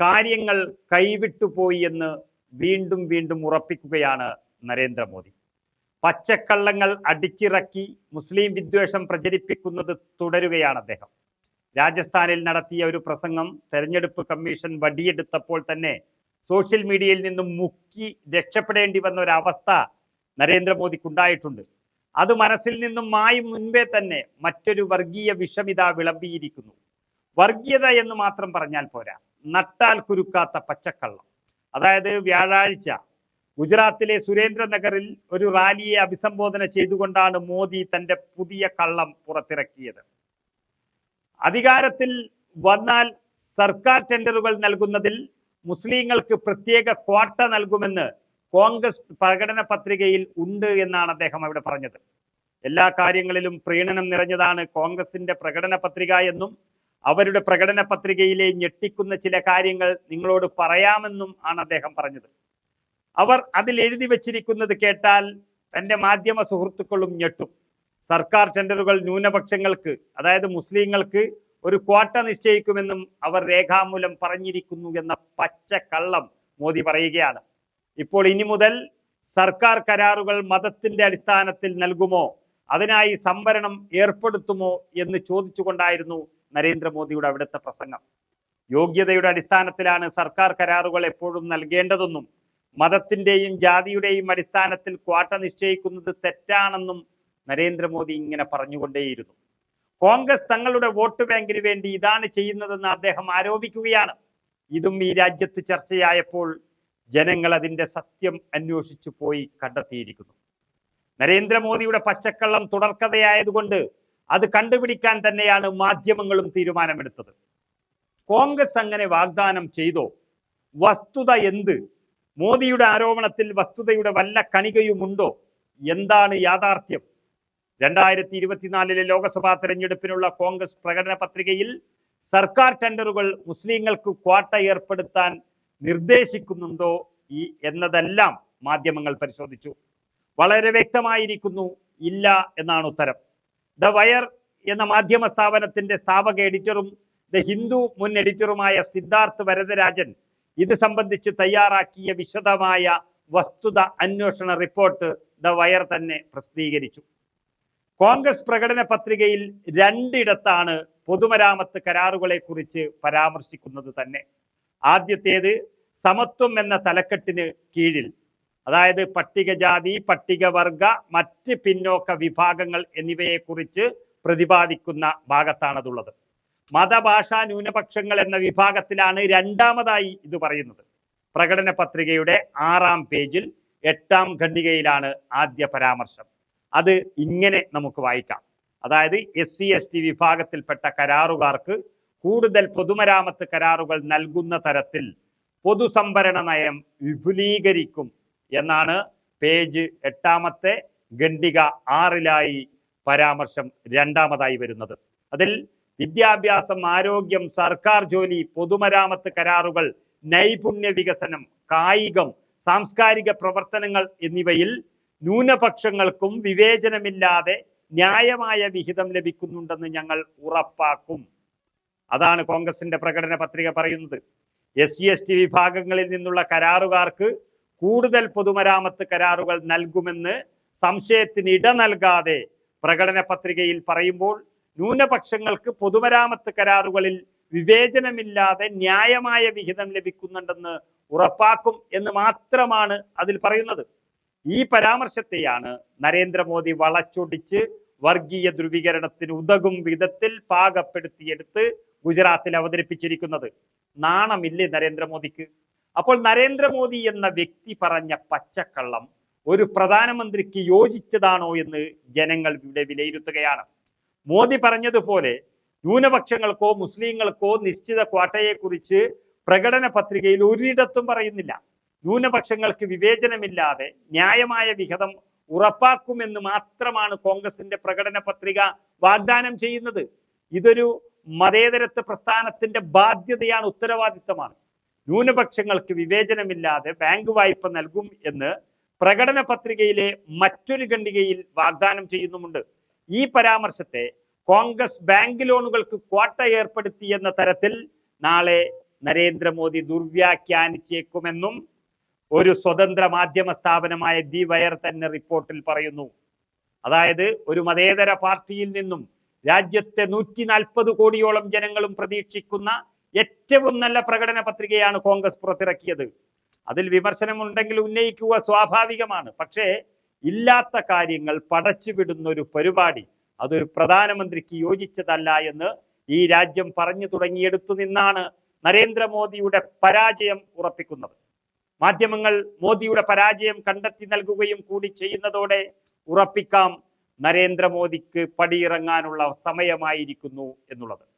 കാര്യങ്ങൾ കൈവിട്ടുപോയി എന്ന് വീണ്ടും വീണ്ടും ഉറപ്പിക്കുകയാണ് നരേന്ദ്രമോദി. പച്ചക്കള്ളങ്ങൾ അടിച്ചിറക്കി മുസ്ലിം വിദ്വേഷം പ്രചരിപ്പിക്കുന്നത് തുടരുകയാണ് അദ്ദേഹം. രാജസ്ഥാനിൽ നടത്തിയ ഒരു പ്രസംഗം തെരഞ്ഞെടുപ്പ് കമ്മീഷൻ വടിയെടുത്തപ്പോൾ തന്നെ സോഷ്യൽ മീഡിയയിൽ നിന്നും മുക്കി രക്ഷപ്പെടേണ്ടി വന്ന ഒരു അവസ്ഥ നരേന്ദ്രമോദിക്കുണ്ടായിട്ടുണ്ട്. അത് മനസ്സിൽ നിന്നും മായും മുൻപേ തന്നെ മറ്റൊരു വർഗീയ വിഷമിത വിളമ്പിയിരിക്കുന്നു. വർഗീയത എന്ന് മാത്രം പറഞ്ഞാൽ പോരാ. നട്ടാൽ കുരുക്കാത്ത പച്ചക്കള്ളം. അതായത് വ്യാഴാഴ്ച ഗുജറാത്തിലെ സുരേന്ദ്രനഗറിൽ ഒരു റാലിയെ അഭിസംബോധന ചെയ്തുകൊണ്ടാണ് മോദി തന്റെ പുതിയ കള്ളം പുറത്തിറക്കിയത്. അധികാരത്തിൽ വന്നാൽ സർക്കാർ ടെൻഡറുകൾ നൽകുന്നതിൽ മുസ്ലിങ്ങൾക്ക് പ്രത്യേക ക്വാട്ട നൽകുമെന്ന് കോൺഗ്രസ് പ്രകടന പത്രികയിൽ ഉണ്ട് എന്നാണ് അദ്ദേഹം അവിടെ പറഞ്ഞത്. എല്ലാ കാര്യങ്ങളിലും പ്രീണനം നിറഞ്ഞതാണ് കോൺഗ്രസിന്റെ പ്രകടന പത്രിക എന്നും അവരുടെ പ്രകടന പത്രികയിലെ ഞെട്ടിക്കുന്ന ചില കാര്യങ്ങൾ നിങ്ങളോട് പറയാമെന്നും ആണ് അദ്ദേഹം പറഞ്ഞത്. അവർ അതിൽ എഴുതി വച്ചിരിക്കുന്നത് കേട്ടാൽ തന്റെ മാധ്യമ സുഹൃത്തുക്കളും ഞെട്ടും. സർക്കാർ ടെൻഡറുകൾ ന്യൂനപക്ഷങ്ങൾക്ക് അതായത് മുസ്ലിങ്ങൾക്ക് ഒരു ക്വാട്ട നിശ്ചയിക്കുമെന്നും അവർ രേഖാമൂലം പറഞ്ഞിരിക്കുന്നു എന്ന പച്ച കള്ളം മോദി പറയുകയാണ്. ഇപ്പോൾ ഇനി മുതൽ സർക്കാർ കരാറുകൾ മതത്തിന്റെ അടിസ്ഥാനത്തിൽ നൽകുമോ? അതിനായി സംവരണം ഏർപ്പെടുത്തുമോ എന്ന് ചോദിച്ചുകൊണ്ടായിരുന്നു നരേന്ദ്രമോദിയുടെ അവിടുത്തെ പ്രസംഗം. യോഗ്യതയുടെ അടിസ്ഥാനത്തിലാണ് സർക്കാർ കരാറുകൾ എപ്പോഴും നൽകേണ്ടതെന്നും മതത്തിന്റെയും ജാതിയുടെയും അടിസ്ഥാനത്തിൽ ക്വാട്ട നിശ്ചയിക്കുന്നത് തെറ്റാണെന്നും നരേന്ദ്രമോദി ഇങ്ങനെ പറഞ്ഞുകൊണ്ടേയിരുന്നു. കോൺഗ്രസ് തങ്ങളുടെ വോട്ട് ബാങ്കിന് വേണ്ടി ഇതാണ് ചെയ്യുന്നതെന്ന് അദ്ദേഹം ആരോപിക്കുകയാണ്. ഇതും ഈ രാജ്യത്ത് ചർച്ചയായപ്പോൾ ജനങ്ങൾ അതിന്റെ സത്യം അന്വേഷിച്ചു പോയി കണ്ടെത്തിയിരിക്കുന്നു. നരേന്ദ്രമോദിയുടെ പച്ചക്കള്ളം തുടർക്കഥയായതുകൊണ്ട് അത് കണ്ടുപിടിക്കാൻ തന്നെയാണ് മാധ്യമങ്ങളും തീരുമാനമെടുത്തത്. കോൺഗ്രസ് അങ്ങനെ വാഗ്ദാനം ചെയ്തോ? വസ്തുത എന്ത്? മോദിയുടെ ആരോപണത്തിൽ വസ്തുതയുടെ വല്ല കണികയുമുണ്ടോ? എന്താണ് യാഥാർത്ഥ്യം? രണ്ടായിരത്തി ഇരുപത്തിനാലിലെ ലോക്സഭാ തെരഞ്ഞെടുപ്പിനുള്ള കോൺഗ്രസ് പ്രകടന പത്രികയിൽ സർക്കാർ ടെൻഡറുകൾ മുസ്ലിങ്ങൾക്ക് ക്വാട്ട ഏർപ്പെടുത്താൻ നിർദ്ദേശിക്കുന്നുണ്ടോ ഈ എന്നതെല്ലാം മാധ്യമങ്ങൾ പരിശോധിച്ചു. വളരെ വ്യക്തമായിരിക്കുന്നു ഇല്ല എന്നാണ് ഉത്തരം. ദ വയർ എന്ന മാധ്യമ സ്ഥാപനത്തിന്റെ സ്ഥാപക എഡിറ്ററും ദ ഹിന്ദു മുൻ എഡിറ്ററുമായ സിദ്ധാർത്ഥ് വരദരാജൻ ഇത് സംബന്ധിച്ച് തയ്യാറാക്കിയ വിശദമായ വസ്തുത അന്വേഷണ റിപ്പോർട്ട് ദ വയർ തന്നെ പ്രസിദ്ധീകരിച്ചു. കോൺഗ്രസ് പ്രകടന പത്രികയിൽ രണ്ടിടത്താണ് പൊതുമരാമത്ത് കരാറുകളെ കുറിച്ച് പരാമർശിക്കുന്നത് തന്നെ. ആദ്യത്തേത് സമത്വം എന്ന തലക്കെട്ടിന് കീഴിൽ അതായത് പട്ടികജാതി പട്ടികവർഗ മറ്റ് പിന്നോക്ക വിഭാഗങ്ങൾ എന്നിവയെക്കുറിച്ച് പ്രതിപാദിക്കുന്ന ഭാഗത്താണതുള്ളത്. മതഭാഷാ ന്യൂനപക്ഷങ്ങൾ എന്ന വിഭാഗത്തിലാണ് രണ്ടാമതായി ഇത് പറയുന്നത്. പ്രകടന പത്രികയുടെ ആറാം പേജിൽ എട്ടാം ഖണ്ഡികയിലാണ് ആദ്യ പരാമർശം. അത് ഇങ്ങനെ നമുക്ക് വായിക്കാം. അതായത് എസ് സി എസ് ടി വിഭാഗത്തിൽപ്പെട്ട കരാറുകാർക്ക് കൂടുതൽ പൊതുമരാമത്ത് കരാറുകൾ നൽകുന്ന തരത്തിൽ പൊതുസംഭരണ നയം വിപുലീകരിക്കും എന്നാണ് പേജ് എട്ടാമത്തെ ഖണ്ഡിക ആറിലായി പരാമർശം രണ്ടാമതായി വരുന്നത്. അതിൽ വിദ്യാഭ്യാസം ആരോഗ്യം സർക്കാർ ജോലി പൊതുമരാമത്ത് കരാറുകൾ നൈപുണ്യ വികസനം കായികം സാംസ്കാരിക പ്രവർത്തനങ്ങൾ എന്നിവയിൽ ന്യൂനപക്ഷങ്ങൾക്കും വിവേചനമില്ലാതെ ന്യായമായ വിഹിതം ലഭിക്കുന്നുണ്ടെന്ന് ഞങ്ങൾ ഉറപ്പാക്കും. അതാണ് കോൺഗ്രസിന്റെ പ്രകടന പത്രിക പറയുന്നത്. എസ് സി എസ് ടി വിഭാഗങ്ങളിൽ നിന്നുള്ള കരാറുകാർക്ക് കൂടുതൽ പൊതുമരാമത്ത് കരാറുകൾ നൽകുമെന്ന് സംശയത്തിന് ഇട നൽകാതെ പ്രകടന പത്രികയിൽ പറയുമ്പോൾ ന്യൂനപക്ഷങ്ങൾക്ക് പൊതുമരാമത്ത് കരാറുകളിൽ വിവേചനമില്ലാതെ ന്യായമായ വിഹിതം ലഭിക്കുന്നുണ്ടെന്ന് ഉറപ്പാക്കും എന്ന് മാത്രമാണ് അതിൽ പറയുന്നത്. ഈ പരാമർശത്തെയാണ് നരേന്ദ്രമോദി വളച്ചൊടിച്ച് വർഗീയ ധ്രുവീകരണത്തിന് ഉതകും വിധത്തിൽ പാകപ്പെടുത്തിയെടുത്ത് ഗുജറാത്തിൽ അവതരിപ്പിച്ചിരിക്കുന്നത്. നാണമില്ലേ നരേന്ദ്രമോദിക്ക്? അപ്പോൾ നരേന്ദ്രമോദി എന്ന വ്യക്തി പറഞ്ഞ പച്ചക്കള്ളം ഒരു പ്രധാനമന്ത്രിക്ക് യോജിച്ചതാണോ എന്ന് ജനങ്ങൾ ഇവിടെ വിലയിരുത്തുകയാണ്. മോദി പറഞ്ഞതുപോലെ ന്യൂനപക്ഷങ്ങൾക്കോ മുസ്ലിങ്ങൾക്കോ നിശ്ചിത ക്വാട്ടയെക്കുറിച്ച് പ്രകടന പത്രികയിൽ ഒരിടത്തും പറയുന്നില്ല. ന്യൂനപക്ഷങ്ങൾക്ക് വിവേചനമില്ലാതെ ന്യായമായ വിഹിതം ഉറപ്പാക്കുമെന്ന് മാത്രമാണ് കോൺഗ്രസിന്റെ പ്രകടന പത്രിക വാഗ്ദാനം ചെയ്യുന്നത്. ഇതൊരു മതേതരത്വ പ്രസ്ഥാനത്തിന്റെ ബാധ്യതയാണ് ഉത്തരവാദിത്തമാണ്. ന്യൂനപക്ഷങ്ങൾക്ക് വിവേചനമില്ലാതെ ബാങ്ക് വായ്പ നൽകും എന്ന് പ്രകടന പത്രികയിലെ മറ്റൊരു ഖണ്ഡികയിൽ വാഗ്ദാനം ചെയ്യുന്നുമുണ്ട്. ഈ പരാമർശത്തെ കോൺഗ്രസ് ബാങ്ക് ലോണുകൾക്ക് ക്വാട്ട ഏർപ്പെടുത്തി എന്ന തരത്തിൽ നാളെ നരേന്ദ്രമോദി ദുർവ്യാഖ്യാനിച്ചേക്കുമെന്നും ഒരു സ്വതന്ത്ര മാധ്യമ സ്ഥാപനമായ ദി വയർ തന്നെ റിപ്പോർട്ടിൽ പറയുന്നു. അതായത് ഒരു മതേതര പാർട്ടിയിൽ നിന്നും രാജ്യത്തെ നൂറ്റി നാൽപ്പത് കോടിയോളം ജനങ്ങളും പ്രതീക്ഷിക്കുന്ന ഏറ്റവും നല്ല പ്രകടന പത്രികയാണ് കോൺഗ്രസ് പുറത്തിറക്കിയത്. അതിൽ വിമർശനം വിമർശനമുണ്ടെങ്കിൽ ഉന്നയിക്കുക സ്വാഭാവികമാണ്. പക്ഷേ ഇല്ലാത്ത കാര്യങ്ങൾ പടച്ചുവിടുന്ന ഒരു പരിപാടി അതൊരു പ്രധാനമന്ത്രിക്ക് യോജിച്ചതല്ല എന്ന് ഈ രാജ്യം പറഞ്ഞു തുടങ്ങിയെടുത്തു നിന്നാണ് നരേന്ദ്രമോദിയുടെ പരാജയം ഉറപ്പിക്കുന്നത്. മാധ്യമങ്ങൾ മോദിയുടെ പരാജയം കണ്ടെത്തി നൽകുകയും കൂടി ചെയ്യുന്നതോടെ ഉറപ്പിക്കാം നരേന്ദ്രമോദിക്ക് പടിയിറങ്ങാനുള്ള സമയമായിരിക്കുന്നു എന്നുള്ളത്.